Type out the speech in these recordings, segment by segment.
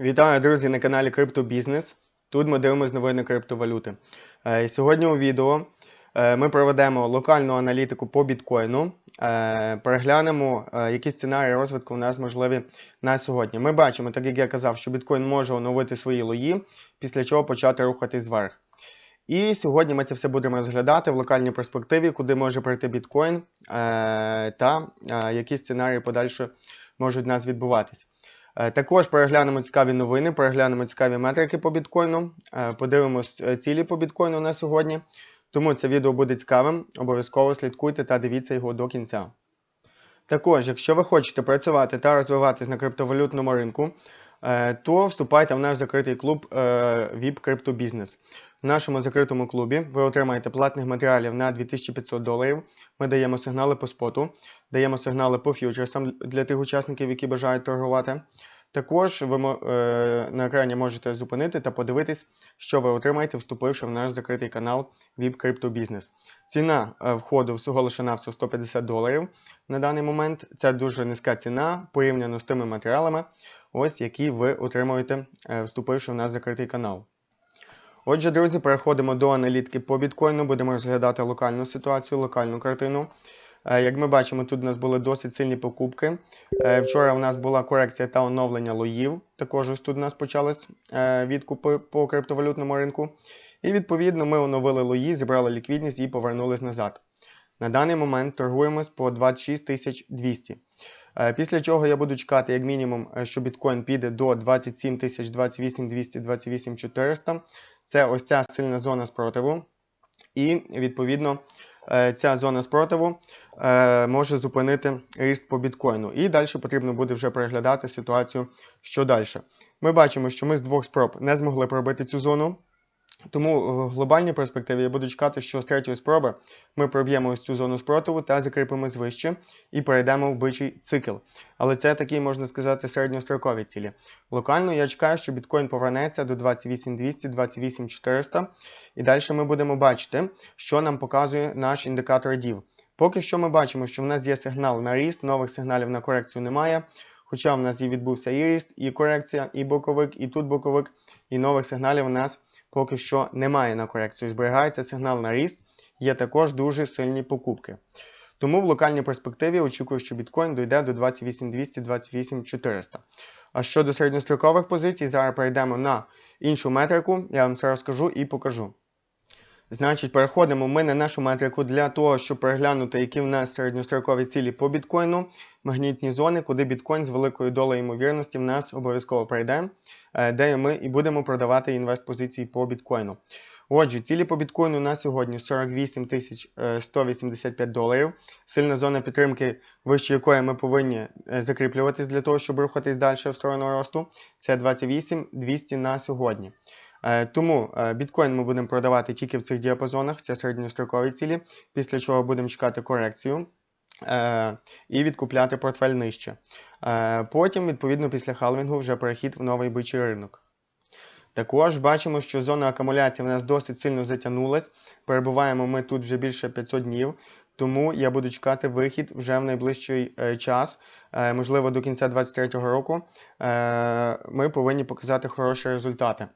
Вітаю, друзі, на каналі Криптобізнес. Тут ми дивимося новини криптовалюти. Е, Сьогодні у відео е, ми проведемо локальну аналітику по біткоїну. Е, Переглянемо, які сценарії розвитку у нас можливі на сьогодні. Ми бачимо, так як я казав, що біткоін може оновити свої лої, після чого почати рухатись вверх. І сьогодні ми це все будемо розглядати в локальній перспективі, куди може прийти біткоін та які сценарії подальше можуть у нас відбуватись. Е, Також переглянемо цікаві новини, переглянемо цікаві метрики по біткоїну, е, подивимось е, цілі по біткоїну на сьогодні. Тому це відео буде цікавим. Обов'язково слідкуйте та дивіться його до кінця. Також, якщо ви хочете працювати та розвиватись на криптовалютному ринку, то вступайте в наш закритий клуб VIP Crypto Business. В нашому закритому клубі ви отримаєте платних матеріалів на 2500 доларів. Ми даємо сигнали по споту, даємо сигнали по фьючерсам для тих учасників, які бажають торгувати. Також ви е, на екрані можете зупинити та подивитись, що ви отримаєте, вступивши в наш закритий канал VIP Crypto Business. Ціна е, входу всього лише на 150 доларів на даний момент. Це дуже низька ціна порівняно з тими матеріалами, ось які ви отримуєте, е, вступивши в наш закритий канал. Отже, друзі, переходимо до аналітики по біткоїну. Будемо розглядати локальну ситуацію, локальну картину. Е, Як ми бачимо, тут у нас були досить сильні покупки. Е, Вчора у нас була корекція та оновлення лоїв. Також ось тут у нас почались е, відкупи по криптовалютному ринку. І відповідно ми оновили лої, зібрали ліквідність і повернулись назад. На даний момент торгуємось по 26 200. Е, Після чого я буду чекати як мінімум, е, що біткоін піде до 27 тисяч, 28 200, 28 400. Це ось ця сильна зона спротиву. І відповідно е, ця зона спротиву може зупинити ріст по біткоїну. І далі потрібно буде вже переглядати ситуацію, що далі. Ми бачимо, що ми з двох спроб не змогли пробити цю зону. Тому в глобальній перспективі я буду чекати, що з третьої спроби ми проб'ємо ось цю зону спротиву та закріпимось вище і перейдемо в бичий цикл. Але це такі, можна сказати, середньострокові цілі. Локально я чекаю, що біткоін повернеться до 28200, 28400. І далі ми будемо бачити, що нам показує наш індикатор DIV. Поки що ми бачимо, що в нас є сигнал на ріст, нових сигналів на корекцію немає. Хоча в нас і відбувся і ріст, і корекція, і боковик, і тут боковик, і нових сигналів у нас поки що немає на корекцію. Зберігається сигнал на ріст, є також дуже сильні покупки. Тому в локальній перспективі очікую, що біткоін дойде до 28200 28400. А щодо середньострокових позицій, зараз перейдемо на іншу метрику, я вам це розкажу і покажу. Значить, переходимо ми на нашу метрику для того, щоб переглянути, які в нас середньострокові цілі по біткоїну, магнітні зони, куди біткоін з великою долею ймовірності в нас обов'язково прийде, де ми і будемо продавати інвест-позиції по біткоїну. Отже, цілі по біткоїну на сьогодні 48 тисяч е, 185 доларів. Сильна зона підтримки, вище якої ми повинні е, закріплюватись для того, щоб рухатись далі в сторону росту. Це 28 200 на сьогодні. Е, Тому е, біткоін ми будемо продавати тільки в цих діапазонах, це середньострокові цілі, після чого будемо чекати корекцію е, і відкупляти портфель нижче. Е, Потім, відповідно, після халвінгу вже перехід в новий бичий ринок. Також бачимо, що зона акумуляції в нас досить сильно затягнулась. Перебуваємо ми тут вже більше 500 днів. Тому я буду чекати вихід вже в найближчий е, час, е, можливо, до кінця 2023 року. Е, ми повинні показати хороші результати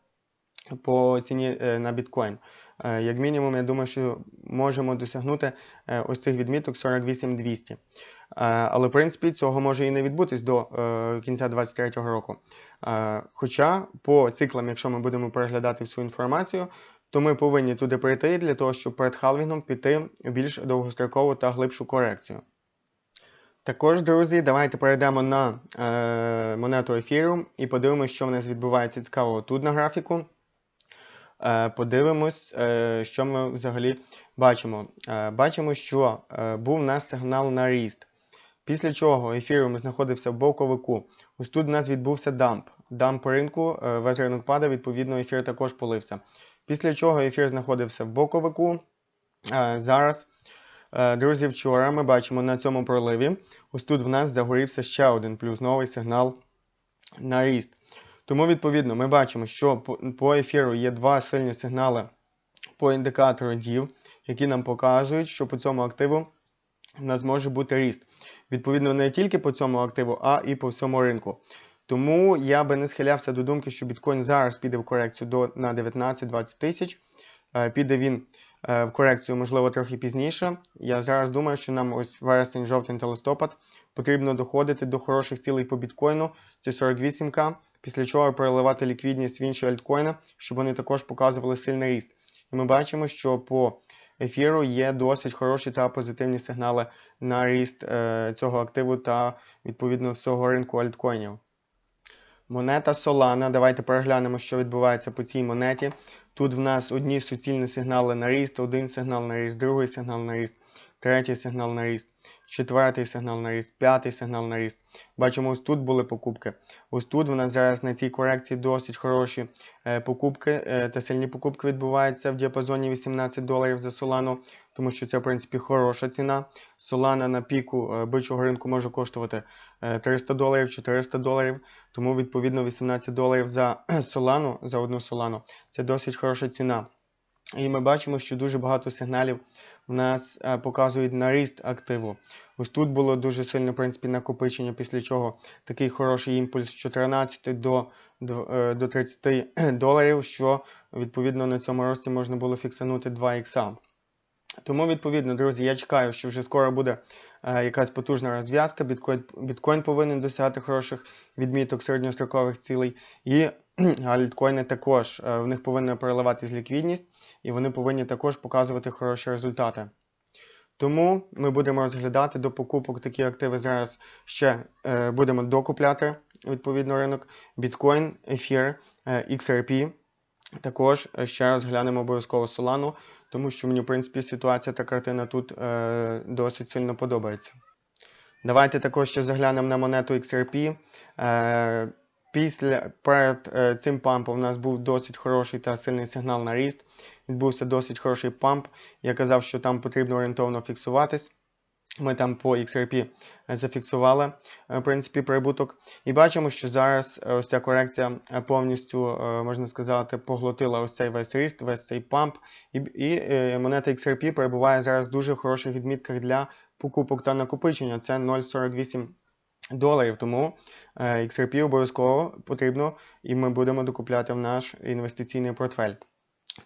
по ціні е, на біткоін. Е, Як мінімум, я думаю, що можемо досягнути е, ось цих відміток 48200. Е, Але, в принципі, цього може і не відбутись до кінця 2023 року. Хоча по циклам, якщо ми будемо переглядати всю інформацію, то ми повинні туди прийти для того, щоб перед халвінгом піти в більш довгострокову та глибшу корекцію. Також, друзі, давайте перейдемо на е, монету Ethereum і подивимося, що в нас відбувається цікавого тут на графіку. Е, подивимось, е, що ми взагалі бачимо. Е, бачимо, що був у нас сигнал на ріст. Після чого Ethereum знаходився в боковику. Ось тут у нас відбувся дамп. Дамп ринку, весь ринок падав, відповідно, ефір також полився. Після чого ефір знаходився в боковику. Зараз, друзі, вчора ми бачимо на цьому проливі. Ось тут в нас загорівся ще один плюс новий сигнал на ріст. Тому, відповідно, ми бачимо, що по- ефіру є два сильні сигнали по індикатору DIV, які нам показують, що по цьому активу в нас може бути ріст. Відповідно, не тільки по цьому активу, а і по всьому ринку. Тому я би не схилявся до думки, що біткоін зараз піде в корекцію до, на 19-20 тисяч. Е, Піде він е, в корекцію, можливо, трохи пізніше. Я зараз думаю, що нам ось вересень, жовтень та листопад потрібно доходити до хороших цілей по біткоїну. Це 48к, після чого переливати ліквідність в інші альткоїни, щоб вони також показували сильний ріст. І ми бачимо, що по ефіру є досить хороші та позитивні сигнали на ріст е, цього активу та відповідно всього ринку альткоїнів. Монета Solana. Давайте переглянемо, що відбувається по цій монеті. Тут в нас одні суцільні сигнали на ріст, один сигнал на ріст, другий сигнал на ріст, третій сигнал на ріст, четвертий сигнал на ріст, п'ятий сигнал на ріст. Бачимо, ось тут були покупки. Ось тут в нас зараз на цій корекції досить хороші е, покупки е, та сильні покупки відбуваються в діапазоні 18 доларів за Solana, тому що це, в принципі, хороша ціна. Solana на піку е, бичого ринку може коштувати е, 300 доларів, 400 доларів. Тому, відповідно, 18 доларів за Solana, за одну Solana, це досить хороша ціна. І ми бачимо, що дуже багато сигналів в нас е, показують на ріст активу. Ось тут було дуже сильне в принципі, накопичення, після чого такий хороший імпульс з 14 до, до, е, до 30 доларів, що відповідно на цьому рості можна було фіксанути 2 ікса. Тому, відповідно, друзі, я чекаю, що вже скоро буде е, якась потужна розв'язка. Біткоін, біткоін повинен досягати хороших відміток середньострокових цілей. І альткоїни також е, в них повинна переливатись ліквідність, і вони повинні також показувати хороші результати. Тому ми будемо розглядати до покупок такі активи зараз ще е, будемо докупляти відповідно ринок біткоін, ефір, XRP. Також е, ще розглянемо обов'язково Solana, тому що мені, в принципі, ситуація та картина тут е, досить сильно подобається. Давайте також ще заглянемо на монету XRP. Е, після перед е, цим пампом у нас був досить хороший та сильний сигнал на ріст. Відбувся досить хороший памп. Я казав, що там потрібно орієнтовно фіксуватись. Ми там по XRP зафіксували е, в принципі, прибуток. І бачимо, що зараз е, ось ця корекція е, повністю, е, можна сказати, поглотила ось цей весь ріст, весь цей памп. І, і е, монета XRP перебуває зараз в дуже хороших відмітках для покупок та накопичення. Це 0,48 доларів. Тому е, XRP обов'язково потрібно і ми будемо докупляти в наш інвестиційний портфель.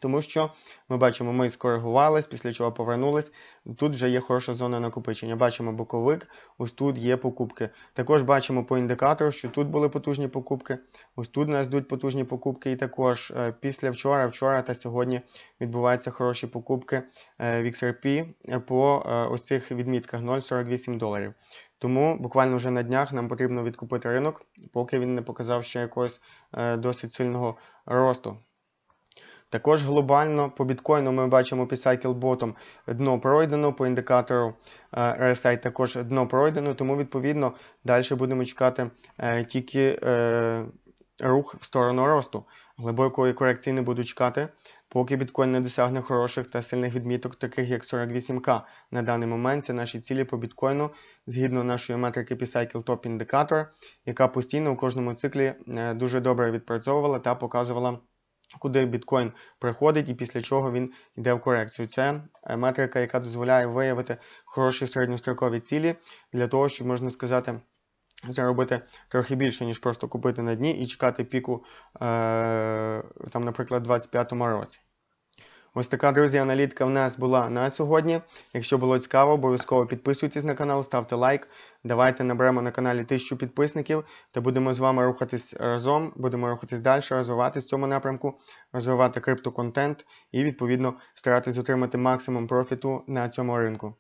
Тому що ми бачимо, ми скоригувались, після чого повернулись. Тут вже є хороша зона накопичення. Бачимо боковик, ось тут є покупки. Також бачимо по індикатору, що тут були потужні покупки, ось тут у нас йдуть потужні покупки. І також е, після вчора, вчора та сьогодні відбуваються хороші покупки е, в XRP по ось цих відмітках 0,48 доларів. Тому буквально вже на днях нам потрібно відкупити ринок, поки він не показав ще якогось е, досить сильного росту. Також глобально по біткоїну ми бачимо по Cycle Bottom дно пройдено, по індикатору е, RSI також дно пройдено, тому відповідно далі будемо чекати е, тільки рух в сторону росту. Глибокої корекції не буду чекати, поки біткоін не досягне хороших та сильних відміток, таких як 48К. На даний момент це наші цілі по біткоїну згідно нашої метрики P-Cycle Top Indicator, яка постійно у кожному циклі е, дуже добре відпрацьовувала та показувала куди біткоін приходить і після чого він йде в корекцію. Це е, метрика, яка дозволяє виявити хороші середньострокові цілі для того, щоб можна сказати. Заробити трохи більше, ніж просто купити на дні і чекати піку, е, там, наприклад, у 2025 році. Ось така, друзі, аналітика в нас була на сьогодні. Якщо було цікаво, обов'язково підписуйтесь на канал, ставте лайк. Давайте наберемо на каналі 1000 підписників та будемо з вами рухатись разом, будемо рухатись далі, розвиватись в цьому напрямку, розвивати криптоконтент і, відповідно, старатись отримати максимум профіту на цьому ринку.